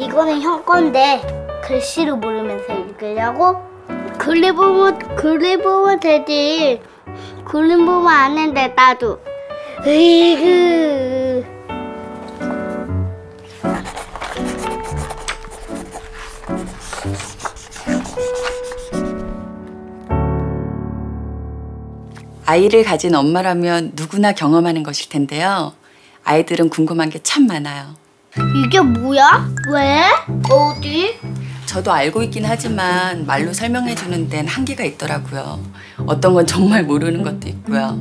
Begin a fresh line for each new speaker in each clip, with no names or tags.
이거는 형 건데 글씨를 모르면서 읽으려고? 보면 그림 보면 되지. 보면 아는데 나도. 으이그.
아이를 가진 엄마라면 누구나 경험하는 것일 텐데요. 아이들은 궁금한 게 참 많아요.
이게 뭐야? 왜? 어디?
저도 알고 있긴 하지만 말로 설명해 주는 데는 한계가 있더라고요. 어떤 건 정말 모르는 것도 있고요.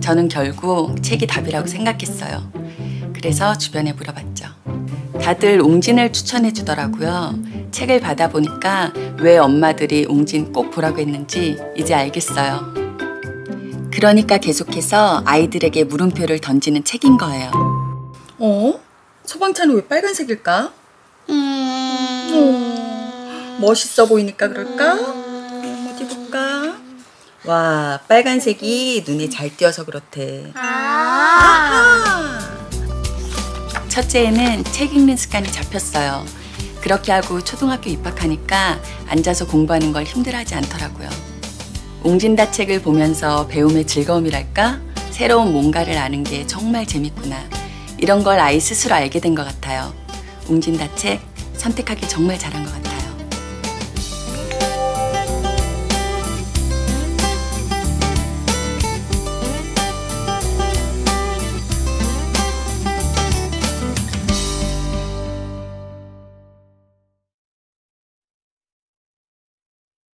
저는 결국 책이 답이라고 생각했어요. 그래서 주변에 물어봤죠. 다들 옹진을 추천해 주더라고요. 책을 받아보니까 왜 엄마들이 옹진 꼭 보라고 했는지 이제 알겠어요. 그러니까 계속해서 아이들에게 물음표를 던지는 책인 거예요. 어? 소방차는 왜 빨간색일까?
음.
멋있어 보이니까 그럴까? 어디 볼까? 와, 빨간색이 눈에 잘 띄어서 그렇대.
아.
첫째에는 책 읽는 습관이 잡혔어요. 그렇게 하고 초등학교 입학하니까 앉아서 공부하는 걸 힘들어하지 않더라고요. 옹진다 책을 보면서 배움의 즐거움이랄까? 새로운 뭔가를 아는 게 정말 재밌구나. 이런 걸 아이 스스로 알게 된 것 같아요. 옹진다 책 선택하기 정말 잘한 것 같아요.